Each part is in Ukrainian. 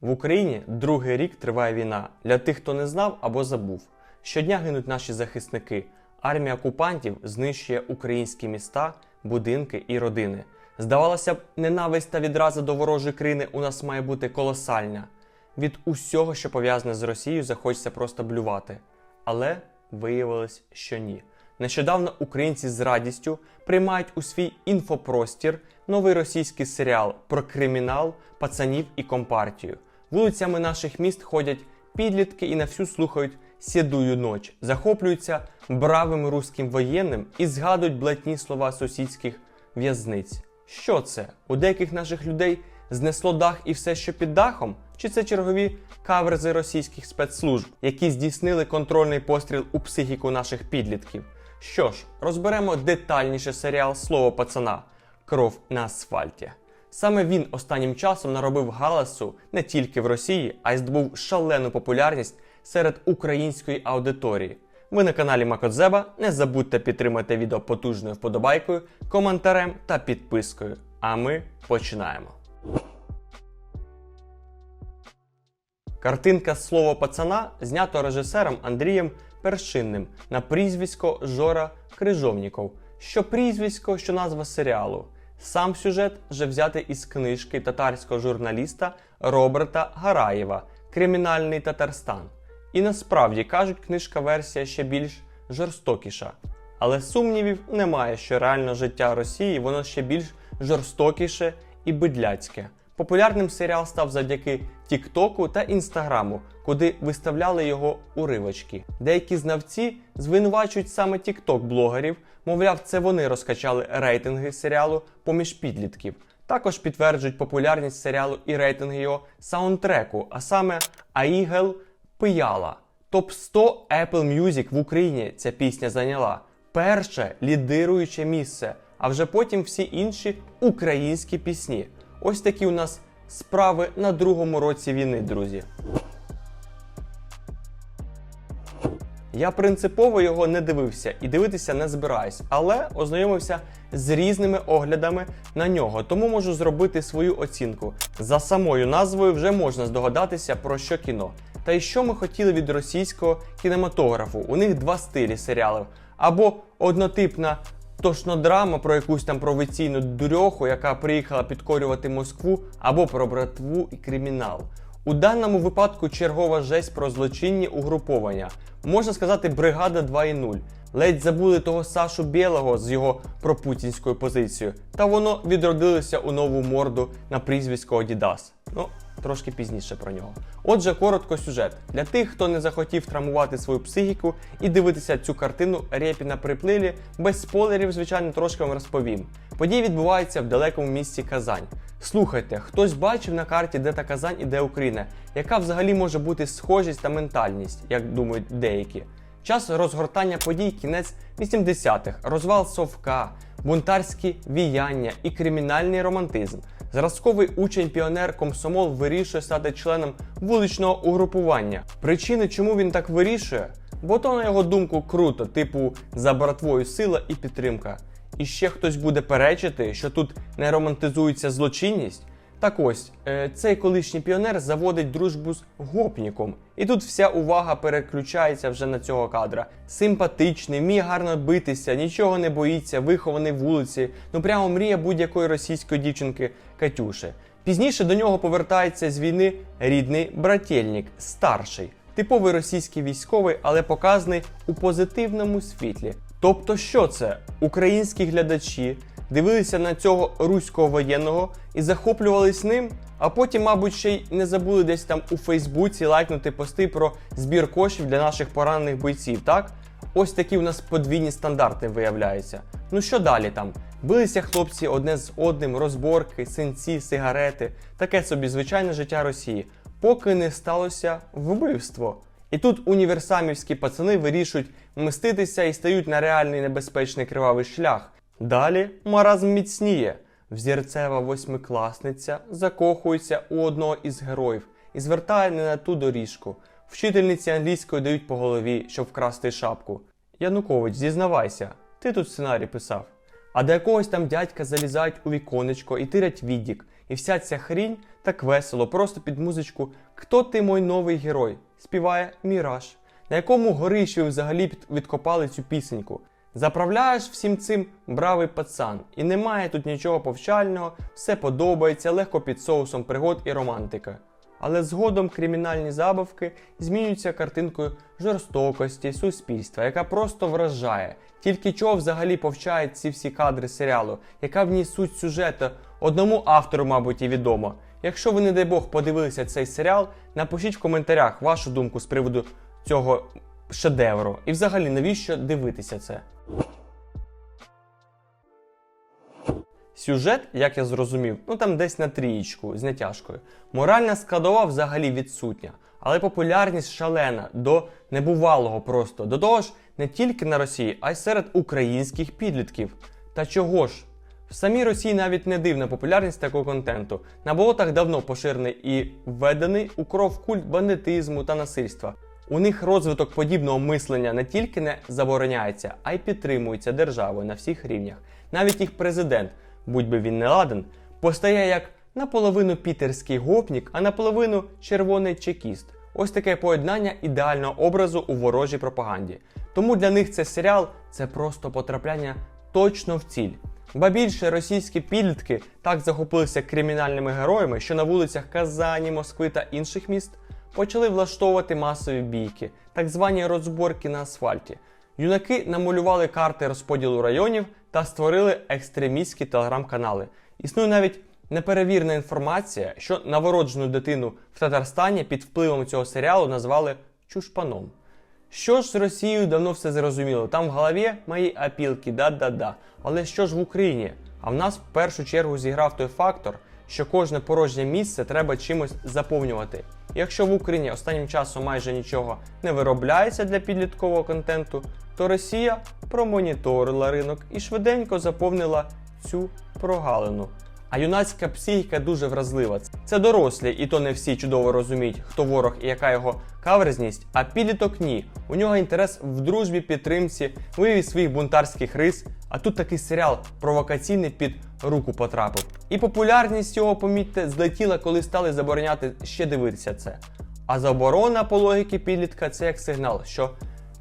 В Україні другий рік триває війна. Для тих, хто не знав або забув. Щодня гинуть наші захисники. Армія окупантів знищує українські міста, будинки і родини. Здавалося б, ненависть та відраза до ворожої країни у нас має бути колосальна. Від усього, що пов'язане з Росією, захочеться просто блювати. Але виявилось, що ні. Нещодавно українці з радістю приймають у свій інфопростір новий російський серіал про кримінал, пацанів і компартію. Вулицями наших міст ходять підлітки і на всю слухають сідую ноч, захоплюються бравим руським воєнним і згадують блатні слова сусідських в'язниць. Що це? У деяких наших людей знесло дах і все, що під дахом? Чи це чергові каверзи російських спецслужб, які здійснили контрольний постріл у психіку наших підлітків? Що ж, розберемо детальніше серіал Слово пацана Кров на асфальті. Саме він останнім часом наробив галасу не тільки в Росії, а й здобув шалену популярність серед української аудиторії. Ви на каналі Макодзеба. Не забудьте підтримати відео потужною вподобайкою, коментарем та підпискою. А ми починаємо. Картинка Слово пацана знято режисером Андрієм Першинним на прізвисько Жора Крижовніков. Що прізвисько, що назва серіалу. Сам сюжет вже взяти із книжки татарського журналіста Роберта Гараєва Кримінальний Татарстан. І насправді кажуть, книжка версія ще більш жорстокіша. Але сумнівів немає, що реально життя Росії воно ще більш жорстокіше і бидляцьке. Популярним серіал став завдяки Тіктоку та Інстаграму, куди виставляли його уривочки. Деякі знавці звинувачують саме Тікток-блогерів, мовляв, це вони розкачали рейтинги серіалу поміж підлітків. Також підтверджують популярність серіалу і рейтинги його саундтреку, а саме Аїгел Пияла. Топ 100 Apple Music в Україні ця пісня зайняла. Перше лідируюче місце, а вже потім всі інші українські пісні. Ось такі у нас справи на другому році війни, друзі. Я принципово його не дивився і дивитися не збираюсь, але ознайомився з різними оглядами на нього, тому можу зробити свою оцінку. За самою назвою вже можна здогадатися про що кіно. Та й що ми хотіли від російського кінематографу. У них два стилі серіалів: або однотипна тошнодрама про якусь там провінційну дурьоху, яка приїхала підкорювати Москву, або про братву і кримінал. У даному випадку чергова жесть про злочинні угруповання. Можна сказати, бригада 2.0. Ледь забули того Сашу Білого з його пропутінською позицією, та воно відродилося у нову морду на прізвисько Одідас. Ну, трошки пізніше про нього. Отже, коротко сюжет. Для тих, хто не захотів травмувати свою психіку і дивитися цю картину репі на припливі, без спойлерів, звичайно, трошки вам розповім. Події відбуваються в далекому місті Казань. Слухайте, хтось бачив на карті, де та Казань і де Україна, яка взагалі може бути схожість та ментальність, як думають деякі. Час розгортання подій кінець 80-х, розвал совка, бунтарські віяння і кримінальний романтизм. Зразковий учень-піонер комсомол вирішує стати членом вуличного угрупування. Причини, чому він так вирішує? Бо то, на його думку, круто, типу за братвою сила і підтримка. І ще хтось буде перечити, що тут не романтизується злочинність. Так ось, е, цей колишній піонер заводить дружбу з гопніком. І тут вся увага переключається вже на цього кадра. Симпатичний, вміє гарно битися, нічого не боїться, вихований вулиці. Ну прямо мрія будь-якої російської дівчинки Катюши. Пізніше до нього повертається з війни рідний брательник, старший, типовий російський військовий, але показаний у позитивному світлі. Тобто, що це? Українські глядачі дивилися на цього руського воєнного і захоплювались ним, а потім, мабуть, ще й не забули десь там у Фейсбуці лайкнути пости про збір коштів для наших поранених бойців, так? Ось такі у нас подвійні стандарти виявляються. Ну що далі там? Билися хлопці одне з одним, розборки, синці, сигарети, таке собі звичайне життя Росії, поки не сталося вбивство. І тут універсамівські пацани вирішують мститися і стають на реальний небезпечний кривавий шлях. Далі маразм міцніє. Взірцева восьмикласниця закохується у одного із героїв і звертає не на ту доріжку. Вчительниці англійської дають по голові, щоб вкрасти шапку. Янукович, зізнавайся, ти тут сценарій писав. А до якогось там дядька залізають у віконечко і тирять віддік. І вся ця хрінь так весело, просто під музичку Хто ти мой новий герой? співає Міраж, на якому горищі взагалі відкопали цю пісеньку. Заправляєш всім цим бравий пацан, і немає тут нічого повчального, все подобається, легко під соусом пригод і романтика. Але згодом кримінальні забавки змінюються картинкою жорстокості суспільства, яка просто вражає. Тільки чого взагалі повчають ці всі кадри серіалу, яка в ній суть сюжету, одному автору, мабуть, і відомо. Якщо ви, не дай Бог, подивилися цей серіал, напишіть в коментарях вашу думку з приводу цього шедевру. І взагалі, навіщо дивитися це? Сюжет, як я зрозумів, ну там десь на трієчку з натяжкою. Моральна складова взагалі відсутня, але популярність шалена до небувалого просто. До того ж, не тільки на Росії, а й серед українських підлітків. Та чого ж? В самій Росії навіть не дивна популярність такого контенту. На болотах давно поширений і введений у кров культ бандитизму та насильства. У них розвиток подібного мислення не тільки не забороняється, а й підтримується державою на всіх рівнях. Навіть їх президент, будь би він не ладен, постає як наполовину пітерський гопнік, а наполовину червоний чекіст. Ось таке поєднання ідеального образу у ворожій пропаганді. Тому для них цей серіал це просто потрапляння точно в ціль. Ба більше російські підлітки так захопилися кримінальними героями, що на вулицях Казані, Москви та інших міст почали влаштовувати масові бійки, так звані розборки на асфальті. Юнаки намалювали карти розподілу районів та створили екстремістські телеграм-канали. Існує навіть неперевірена інформація, що новороджену дитину в Татарстані під впливом цього серіалу назвали чушпаном. Що ж з Росією давно все зрозуміло. Там в голові мої апілки, да-да-да. Але що ж в Україні? А в нас в першу чергу зіграв той фактор, що кожне порожнє місце треба чимось заповнювати. Якщо в Україні останнім часом майже нічого не виробляється для підліткового контенту, то Росія промоніторила ринок і швиденько заповнила цю прогалину. А юнацька психіка дуже вразлива. Це дорослі, і то не всі чудово розуміють, хто ворог і яка його каверзність, а підліток ні. У нього інтерес в дружбі, підтримці, вияві своїх бунтарських рис. А тут такий серіал провокаційний під руку потрапив. І популярність його, помітьте, злетіла, коли стали забороняти ще дивитися це. А заборона по логіки підлітка це як сигнал, що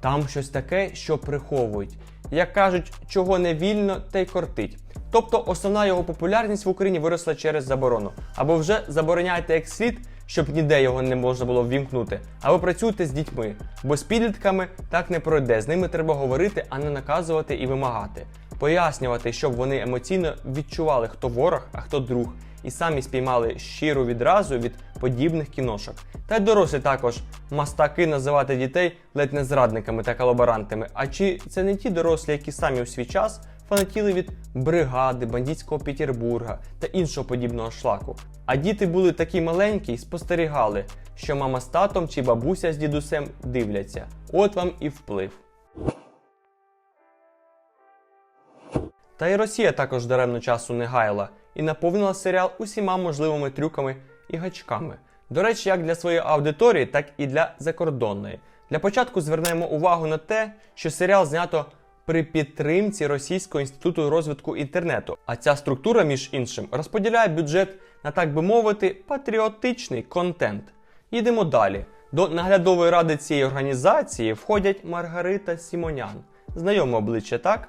там щось таке, що приховують. Як кажуть, чого не вільно, те й кортить. Тобто основна його популярність в Україні виросла через заборону. Або вже забороняйте як слід, щоб ніде його не можна було ввімкнути. Або працюйте з дітьми, бо з підлітками так не пройде. З ними треба говорити, а не наказувати і вимагати. Пояснювати, щоб вони емоційно відчували, хто ворог, а хто друг, і самі спіймали щиру відразу від подібних кіношок. Та й дорослі також мастаки називати дітей ледь не зрадниками та колаборантами. А чи це не ті дорослі, які самі у свій час фанатіли від бригади, бандитського Петербурга та іншого подібного шлаку? А діти були такі маленькі й спостерігали, що мама з татом чи бабуся з дідусем дивляться. От вам і вплив. Та й Росія також даремно часу не гаяла і наповнила серіал усіма можливими трюками і гачками. До речі, як для своєї аудиторії, так і для закордонної. Для початку звернемо увагу на те, що серіал знято при підтримці Російського інституту розвитку інтернету. А ця структура, між іншим, розподіляє бюджет на так би мовити патріотичний контент. Їдемо далі. До наглядової ради цієї організації входять Маргарита Сімонян, знайоме обличчя, так?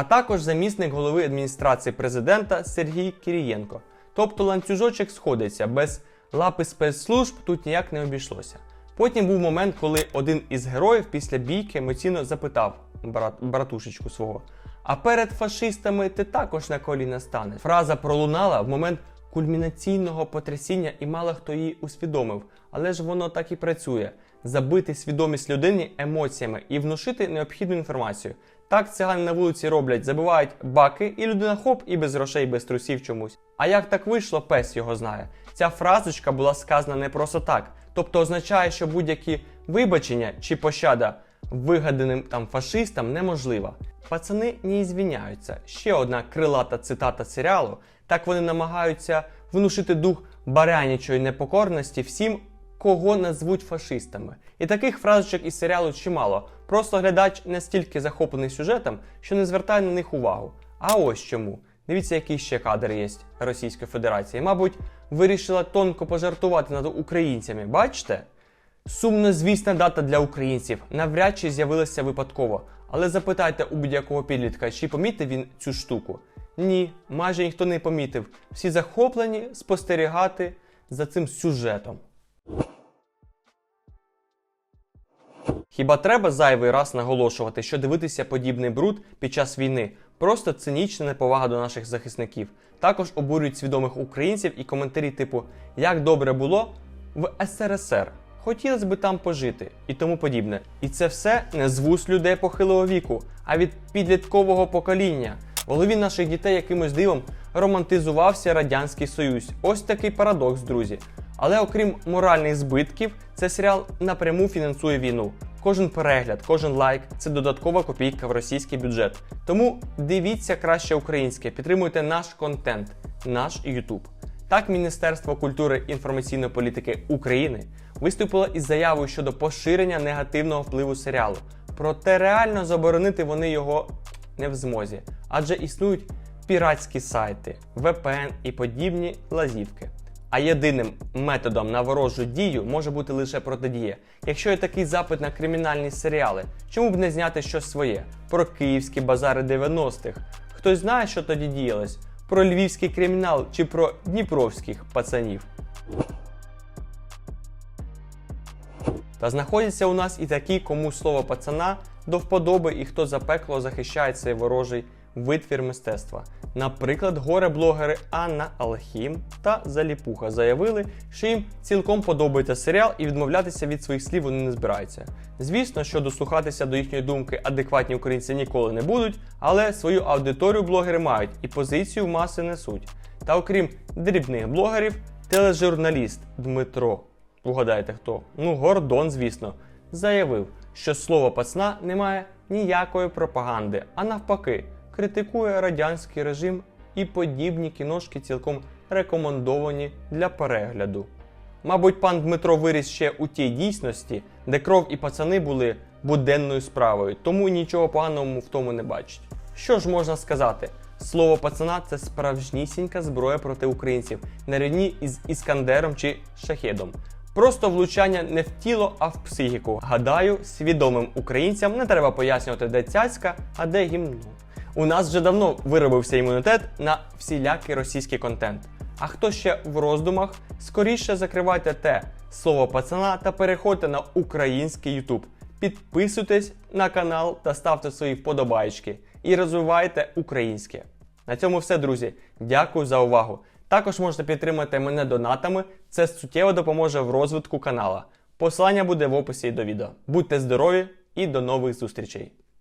А також замісник голови адміністрації президента Сергій Кирієнко. Тобто ланцюжочок сходиться, без лапи спецслужб тут ніяк не обійшлося. Потім був момент, коли один із героїв після бійки емоційно запитав брат, братушечку свого: А перед фашистами ти також на коліна станеш. Фраза пролунала в момент кульмінаційного потрясіння, і мало хто її усвідомив. Але ж воно так і працює: забити свідомість людині емоціями і внушити необхідну інформацію. Так цигани на вулиці роблять, забивають баки, і людина хоп, і без грошей, без трусів чомусь. А як так вийшло, пес його знає. Ця фразочка була сказана не просто так, тобто означає, що будь-які вибачення чи пощада вигаданим там фашистам неможлива. Пацани не звіняються. Ще одна крилата цитата серіалу. Так вони намагаються внушити дух барянічої непокорності всім, кого назвуть фашистами. І таких фразочок із серіалу чимало. Просто глядач настільки захоплений сюжетом, що не звертає на них увагу. А ось чому. Дивіться, який ще кадр є Російської Федерації. Мабуть, вирішила тонко пожартувати над українцями. Бачите? Сумнозвісна дата для українців навряд чи з'явилася випадково. Але запитайте у будь-якого підлітка, чи помітив він цю штуку. Ні, майже ніхто не помітив. Всі захоплені спостерігати за цим сюжетом. Хіба треба зайвий раз наголошувати, що дивитися подібний бруд під час війни просто цинічна неповага до наших захисників. Також обурюють свідомих українців і коментарі типу Як добре було в СРСР. Хотілося би там пожити і тому подібне. І це все не з вуст людей похилого віку, а від підліткового покоління. Голові наших дітей якимось дивом романтизувався Радянський Союз. Ось такий парадокс, друзі. Але окрім моральних збитків, цей серіал напряму фінансує війну. Кожен перегляд, кожен лайк це додаткова копійка в російський бюджет. Тому дивіться краще українське, підтримуйте наш контент, наш YouTube. Так, Міністерство культури і інформаційної політики України виступило із заявою щодо поширення негативного впливу серіалу. Проте реально заборонити вони його не в змозі, адже існують піратські сайти, VPN і подібні лазівки. А єдиним методом на ворожу дію може бути лише протидія. Якщо є такий запит на кримінальні серіали, чому б не зняти щось своє? Про київські базари 90-х. Хтось знає, що тоді діялось? Про львівський кримінал чи про дніпровських пацанів? Та знаходяться у нас і такі, кому слово пацана до вподоби і хто запекло захищає цей ворожий витвір мистецтва. Наприклад, горе-блогери Анна Алхім та Заліпуха заявили, що їм цілком подобається серіал і відмовлятися від своїх слів вони не збираються. Звісно, що дослухатися до їхньої думки адекватні українці ніколи не будуть, але свою аудиторію блогери мають і позицію маси несуть. Та окрім дрібних блогерів, тележурналіст Дмитро, угадайте хто? Ну, Гордон, звісно, заявив, що слово пацна не має ніякої пропаганди, а навпаки, критикує радянський режим і подібні кіношки цілком рекомендовані для перегляду. Мабуть, пан Дмитро виріс ще у тій дійсності, де кров і пацани були буденною справою, тому нічого поганого в тому не бачить. Що ж можна сказати? Слово пацана це справжнісінька зброя проти українців, на рівні із Іскандером чи Шахедом. Просто влучання не в тіло, а в психіку. Гадаю, свідомим українцям не треба пояснювати, де цяцька, а де гімно. У нас вже давно виробився імунітет на всілякий російський контент. А хто ще в роздумах, скоріше закривайте те слово пацана та переходьте на український YouTube. Підписуйтесь на канал та ставте свої вподобайки і розвивайте українське. На цьому все, друзі. Дякую за увагу. Також можете підтримати мене донатами, це суттєво допоможе в розвитку канала. Посилання буде в описі до відео. Будьте здорові і до нових зустрічей!